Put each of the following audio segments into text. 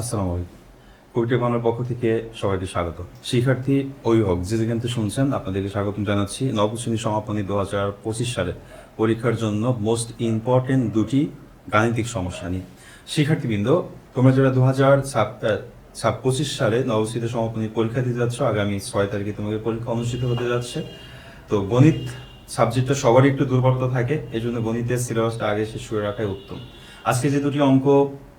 আসসালামু আলাইকুম। কুইটে বাংলার পক্ষ থেকে সবাইকে স্বাগত। শিক্ষার্থী অভিভাবক, যে থেকে শুনছেন, আপনাদেরকে স্বাগতম জানাচ্ছি। নবম শ্রেণি সমাপনী দু হাজার পঁচিশ সালে পরীক্ষার জন্য মোস্ট ইম্পর্টেন্ট দুটি গাণিতিক সমস্যা নিয়ে। শিক্ষার্থীবৃন্দ, তোমরা যারা দু হাজার পঁচিশ সালে নবম সমাপনী পরীক্ষা দিতে যাচ্ছ, আগামী ছয় তারিখে তোমাদের পরীক্ষা অনুষ্ঠিত হতে যাচ্ছে। তো গণিত সাবজেক্টটা সবারই একটু দুর্বলতা থাকে এই জন্য গণিতের সিলেবাসটা আগে শেষ করে রাখাই উত্তম। আজকে যে দুটি অঙ্ক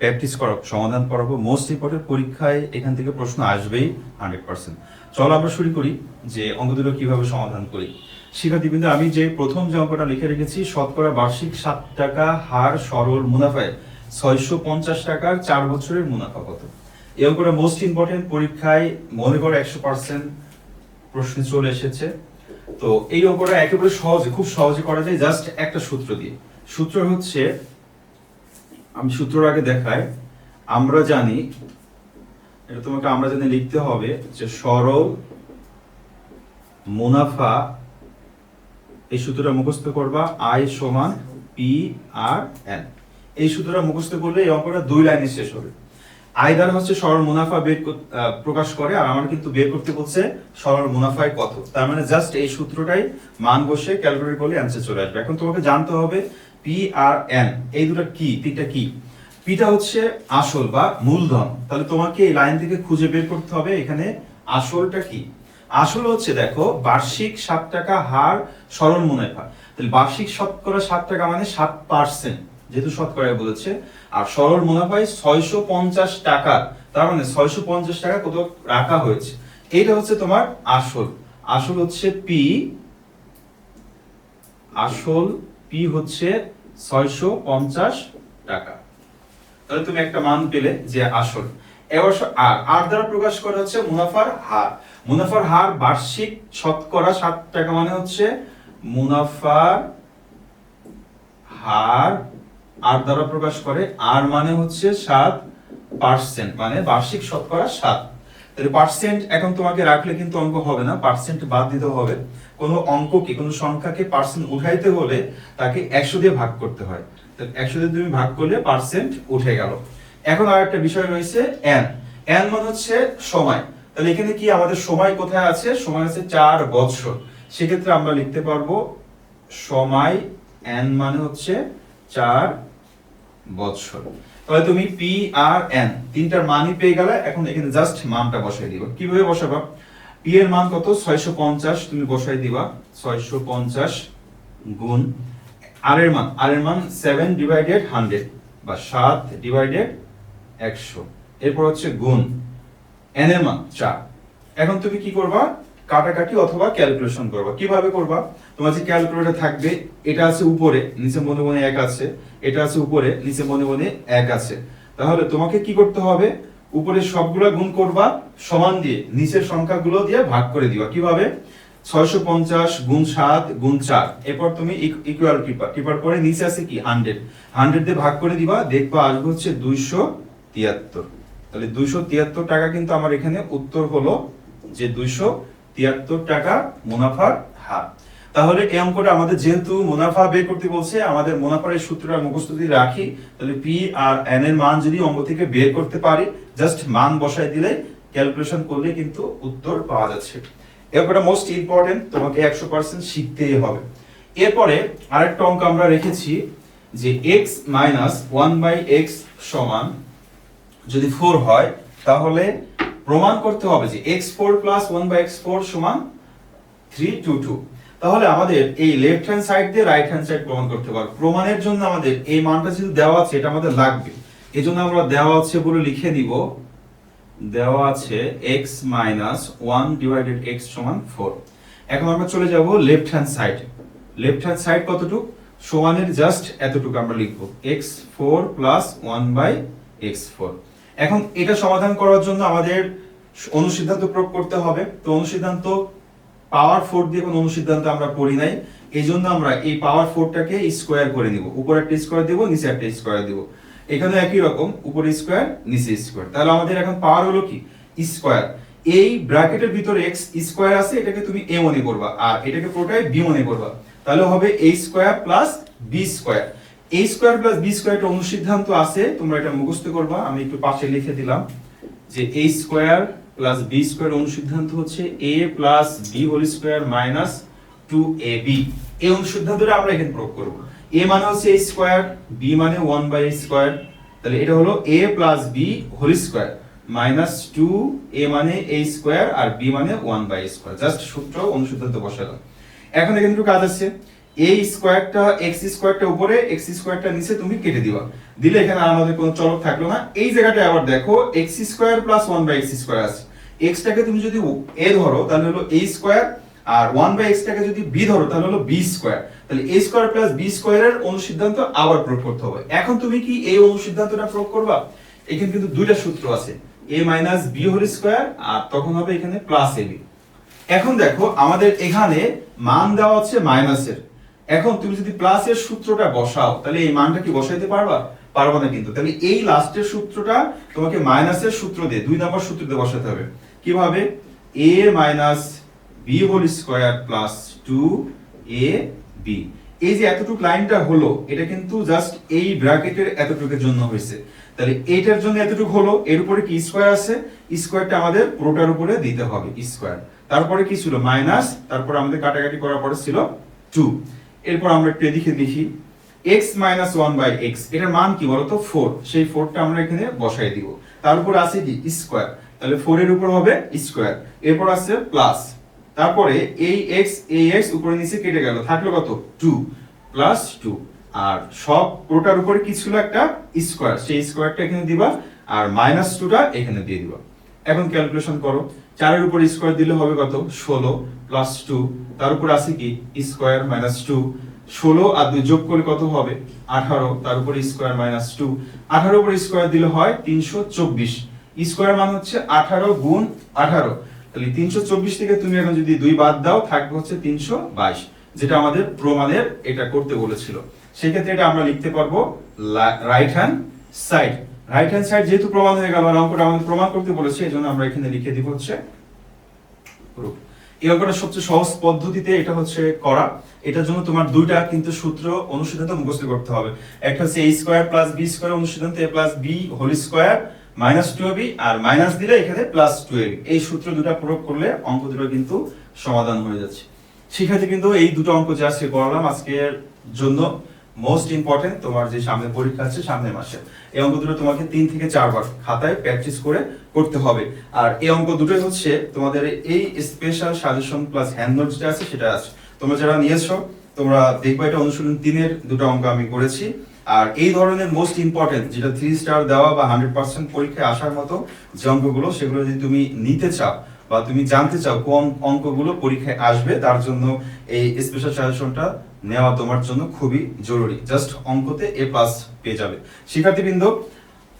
প্র্যাকটিস করাবো সমাধান করাবো মোস্ট ইম্পর্টেন্ট পরীক্ষায় এখান থেকে প্রশ্ন আসবেই হান্ড্রেড পার্সেন্ট চলো আমরা শুরু করি যে অঙ্ক দুটো কীভাবে সমাধান করি। শিক্ষার্থীবৃন্দ, আমি যে প্রথম যে অঙ্কটা লিখে রেখেছি, শতকরা বার্ষিক সাত টাকা হার সরল মুনাফায় ছয়শো পঞ্চাশ টাকার চার বছরের মুনাফা কত? এই অঙ্কটা মোস্ট ইম্পর্টেন্ট পরীক্ষায় মনে করো একশো পার্সেন্ট প্রশ্ন চলে এসেছে। তো এই অঙ্কটা একেবারে সহজে, খুব সহজে করা যায়। জাস্ট একটা সূত্র দিয়ে। সূত্র হচ্ছে আমি সূত্র আগে দেখাই। আমরা জানি, এটা তোমাকে আমরা জানি লিখতে হবে, যে সরল মুনাফা, এই সূত্রটা মুখস্থ করবা আই সমান পি আর এন এই সূত্রটা মুখস্থ করলে এই অঙ্কটা দুই লাইনে শেষ হবে। আই দ্বারা হচ্ছে সরল মুনাফা বের প্রকাশ করে, আর আমার কিন্তু বের করতে বলছে সরল মুনাফায় কত। তার মানে জাস্ট এই সূত্রটাই মান বসে ক্যালকুলেট করলে অ্যান্সার চলে আসবে। এখন তোমাকে জানতে হবে পি আর এন এই দুটো কি পিটা কি? পিটা হচ্ছে আসল বা মূলধন। তাহলে তোমাকে এই লাইন থেকে খুঁজে বের করতে হবে, এখানে আসলটা কি? আসল হচ্ছে, দেখো, বার্ষিক সাত টাকা হার সরল মুনাফা। তাহলে বার্ষিক শতকরা সাত টাকা মানে সাত পার্সেন্ট, যেহেতু শতকরা বলেছে। আর সরল মুনাফায় ছয়শো পঞ্চাশ টাকা, তার মানে ছয়শো পঞ্চাশ টাকা কত রাখা হয়েছে। এইটা হচ্ছে তোমার আসল। আসল হচ্ছে পি আসল পি হচ্ছে ছয়শো পঞ্চাশ টাকা। তাহলে তুমি একটা মান পেলে যে আসল। এবার আর আর দ্বারা প্রকাশ করা হচ্ছে মুনাফার হার। মুনাফার হার বার্ষিক শতকরা সাত টাকা মানে হচ্ছে মুনাফার হার আর দ্বারা প্রকাশ করে আর মানে হচ্ছে সাত পার্সেন্ট মানে বার্ষিক শতকরা সাত তাহলে পার্সেন্ট এখন তোমাকে রাখলে কিন্তু অঙ্ক হবে না পার্সেন্ট বাদ দিতে হবে। কোনো অঙ্ককে কোনো সংখ্যাকে পার্সেন্ট উঠাইতে হলে তাকে একশো দিয়ে ভাগ করতে হয়। তাহলে একশো দিয়ে তুমি ভাগ করলে পার্সেন্ট উঠে গেল। এখন আর একটা বিষয় রয়েছে এন এন মানে হচ্ছে সময়। তাহলে এখানে কি আমাদের সময় কোথায় আছে? সময় আছে চার বছর সেক্ষেত্রে আমরা লিখতে পারব সময় এন মানে হচ্ছে চার বছর তাহলে তুমি পি আর এন তিনটার মানই পেয়ে গেলে এখন এখানে জাস্ট মানটা বসাই দিবা। কীভাবে বসাবা? পি এর মান কত? ছয়শো পঞ্চাশ, তুমি বসাই দিবা। ছয়শো পঞ্চাশ গুণ আর এর মান। আর এর মান সেভেন ডিভাইডেড হান্ড্রেড বা সাত ডিভাইডেড একশো। এরপর হচ্ছে গুণ এন এর মান চার। এখন তুমি কি করবা? কাটাকাটি অথবা ক্যালকুলেশন করবা। কীভাবে করবা? তোমার যে ক্যালকুলেটর থাকবে, এটা আছে উপরে, নিচে মনে মনে এক আছে, এটা আছে উপরে, নিচে মনে মনে এক আছে। তাহলে তোমাকে কি করতে হবে? উপরে সবগুলা গুণ করবা, সমান দিয়ে, নিচের সংখ্যাগুলো দিয়ে ভাগ করে দিবা। কীভাবে? ছয়শো পঞ্চাশ গুণ সাত গুণ চার। এরপর তুমি ইকুয়াল টিপার টিপার পরে নিচে আছে কি? হান্ড্রেড হান্ড্রেড দিয়ে ভাগ করে দিবা, দেখবা আসবে হচ্ছে দুইশো তিয়াত্তর। তাহলে দুইশো তিয়াত্তর টাকা কিন্তু আমার এখানে উত্তর হলো যে দুইশো তিয়াত্তর টাকা মুনাফার হার। তাহলে এই অঙ্কটা আমাদের যেহেতু মুনাফা বের করতে বলছে, আমাদের মুনাফার এই সূত্রটা মুখস্থ যদি রাখি, তাহলে পি আর এন এর মান যদি অঙ্ক থেকে বের করতে পারি জাস্ট মান বসাই দিলে ক্যালকুলেশন করলে কিন্তু উত্তর পাওয়া যাচ্ছে। অঙ্কটা মোস্ট ইম্পর্টেন্ট তোমাকে একশো পার্সেন্ট শিখতেই হবে। এরপরে আরেকটা অঙ্ক আমরা রেখেছি যে x minus one by x সমান যদি ফোর হয়, তাহলে প্রমাণ করতে হবে যে x four plus one by x four সমান থ্রি টু টু তাহলে আমাদের এই লেফট হ্যান্ড সাইড দিয়ে রাইট হ্যান্ড সাইড প্রমাণ করতে পারব প্রমাণের জন্য আমাদের এই মানটা যেহেতু দেওয়া আছে, এটা আমাদের লাগবে। এই জন্য আমরা দেওয়া আছে বলে লিখে দিব দেওয়া আছে x minus one divided x সমান ফোর এখন আমরা চলে যাব left hand side left hand side কতটুকু? সমানের জাস্ট এতটুকু আমরা লিখব। X four plus one by x four এখন এটা সমাধান করার জন্য আমাদের অনুসিদ্ধান্ত প্রয়োগ করতে হবে। তো অনুসিদ্ধান্ত পাওয়ার ফোর দিয়ে কোনো অনুসিদ্ধান্ত আমরা পড়ি নাই। এই জন্য আমরা এই পাওয়ার ফোরটাকে স্কোয়ার করে নিব। উপরে একটা স্কোয়ার দিব, নিচে একটা স্কোয়ার দিব। এখানে একই রকম, উপরে স্কোয়ার নিচে স্কোয়ার তাহলে আমাদের এখন পাওয়ার হলো কি? স্কোয়ার এই ব্র্যাকেটের ভিতরে এক্স স্কোয়ার আছে, এটাকে তুমি এ মনে করবা। আর এটাকে পুরোটাই বি মনে করবা। তাহলে হবে a square plus b square a square plus b square একটা অনুসিদ্ধান্ত আছে, তোমরা এটা মুখস্থ করবা, আমি একটু পাশে লিখে দিলাম যে a square plus b square অনুসিদ্ধান্ত হচ্ছে a plus b whole square minus two a b এই অনুসিদ্ধান্তটা আমরা এখানে প্রয়োগ করব। এ মানে হচ্ছে এ স্কোয়ার বি মানে ওয়ান বাই স্কোয়ার তাহলে এটা হলো a plus b whole square minus two a মানে এ স্কোয়ার আর বি মানে ওয়ান বাই স্কোয়ার জাস্ট সূত্র, অনুসিদ্ধান্ত বসালাম। এখন এখানে একটু কাজ আছে। এই স্কোয়ারটা এক্স স্কোয়ারটা উপরে এক্স স্কোয়ারটা নিচে তুমি কেটে দিবা। দিলে এখানে আমাদের কোনো চলক থাকল না। এই জায়গাটায় আবার দেখো x square plus one by x square আছে। এক্সটাকে তুমি যদি এ ধরো, তাহলে হলো এ স্কোয়ার, আর ওয়ান বাই এক্সটাকে যদি বি ধরো, তাহলে হলো বি স্কোয়ার। তাহলে এ স্কোয়ার প্লাস বি স্কোয়ারের অনুসিদ্ধান্ত আবার প্রয়োগ করতে হবে। এখন তুমি কি এই অনুসিদ্ধান্তটা প্রয়োগ করবা? এখানে কিন্তু দুইটা সূত্র আছে। A minus b whole square আর তখন হবে এখানে প্লাস এ বি এখন দেখো, আমাদের এখানে মান দেওয়া হচ্ছে মাইনাসের এখন তুমি যদি প্লাসের সূত্রটা বসাও, তাহলে এই মানটা কি বসাইতে পারবা? পারবা না কিন্তু। তাহলে এই লাস্টের সূত্রটা তোমাকে মাইনাসের সূত্র দিয়ে, দুই নম্বর সূত্র দিয়ে বসাতে হবে। কীভাবে? A minus b whole square plus two a b এই যে এতটুকু লাইনটা হলো, এটা কিন্তু জাস্ট এই ব্র্যাকেটের এতটুকুর জন্য হয়েছে। তাহলে এইটার জন্য এতটুকু হলো, এর উপরে কি স্কোয়ার আছে? স্কোয়ারটা আমাদের পুরোটার উপরে দিতে হবে স্কোয়ার তারপরে কি ছিল? মাইনাস তারপরে আমাদের কাটাকাটি করার পরে ছিল টু এরপর আমরা একটু এদিকে দেখি। x minus one by x এটার মান কি বলতো? ফোর সেই ফোরটা আমরা এখানে বসাই দিব। তার উপর আছে কি? স্কোয়ার তাহলে ফোর এর উপর হবে স্কোয়ার এরপর আছে প্লাস তারপরে এই এক্স এই এক্স উপরে নিচে কেটে গেল। থাকল কত? টু প্লাস টু আর সব পুরোটার উপরে কি ছিল একটা? স্কোয়ার সেই স্কোয়ারটা এখানে দিবা। আর মাইনাস টুটা এখানে দিয়ে দিবা। এখন ক্যালকুলেশন করো। চারের উপর স্কোয়ার দিলে হবে কত? ষোলো প্লাস টু তার উপর আছে কি? স্কোয়ার মাইনাস টু ষোলো আর দুই যোগ করলে কত হবে? আঠারো। তার উপর স্কোয়ার মাইনাস টু আঠারো উপর স্কোয়ার দিলে হয় তিনশো চব্বিশ। স্কোয়ার মান হচ্ছে আঠারো গুণ আঠারো। তাহলে তিনশো চব্বিশ থেকে তুমি এখন যদি দুই বাদ দাও, থাকবে হচ্ছে তিনশো বাইশ। যেটা আমাদের প্রমাণের এটা করতে বলেছিল। সেক্ষেত্রে এটা আমরা লিখতে পারব right hand side right hand side যেহেতু প্রমাণ হয়ে গেল আর অঙ্কটা আমাদের প্রমাণ করতে বলেছে, এই জন্য আমরা এখানে লিখে দিব হচ্ছে। এই অঙ্কটা সবচেয়ে সহজ পদ্ধতিতে এটা হচ্ছে করা। এটার জন্য তোমার দুইটা কিন্তু সূত্র অনুসিদ্ধান্ত মুখস্থ করতে হবে। একটা হচ্ছে a square plus b square অনুসিদ্ধান্ত a plus b whole square minus two b R minus দিলে এখানে প্লাস টু এই সূত্র দুটা প্রয়োগ করলে অঙ্ক দুটো কিন্তু সমাধান হয়ে যাচ্ছে। শিক্ষার্থী কিন্তু এই দুটো অঙ্ক যে আজকে করালাম আজকের জন্য। মোস্ট ইম্পর্টেন্ট তোমার যে সামনে পরীক্ষা আছে, সামনের মাসে। এই অঙ্ক দুটো তোমাকে তিন থেকে চারবার খাতায় প্র্যাকটিস করে করতে হবে। আর এই অঙ্ক দুটোই হচ্ছে তোমাদের এই special suggestion plus hand note যেটা আছে, সেটা আছে। তোমরা যারা নিয়েছো, তোমরা দেখবে এটা অনুশীলন তিনের দুটো অঙ্ক আমি করেছি। আর এই ধরনের মোস্ট ইম্পর্টেন্ট যেটা থ্রি স্টার দেওয়া বা হান্ড্রেড পার্সেন্ট পরীক্ষায় আসার মতো যে অঙ্কগুলো, সেগুলো যদি তুমি নিতে চাও বা তুমি জানতে চাও কোন অঙ্কগুলো পরীক্ষায় আসবে, তার জন্য এই স্পেশাল সাজেশনটা নেওয়া তোমার জন্য খুবই জরুরি। জাস্ট অঙ্কতে এ প্লাস পেয়ে যাবে। শিক্ষার্থীবৃন্দ,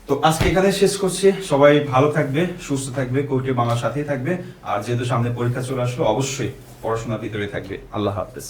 তো আজকে এখানে শেষ করছি। সবাই ভালো থাকবে, সুস্থ থাকবে কোর্টে বাংলার সাথেই থাকবে। আর যেহেতু সামনে পরীক্ষা চলে আসলো অবশ্যই পড়াশোনার ভিতরে থাকবে। আল্লাহ হাফেজ।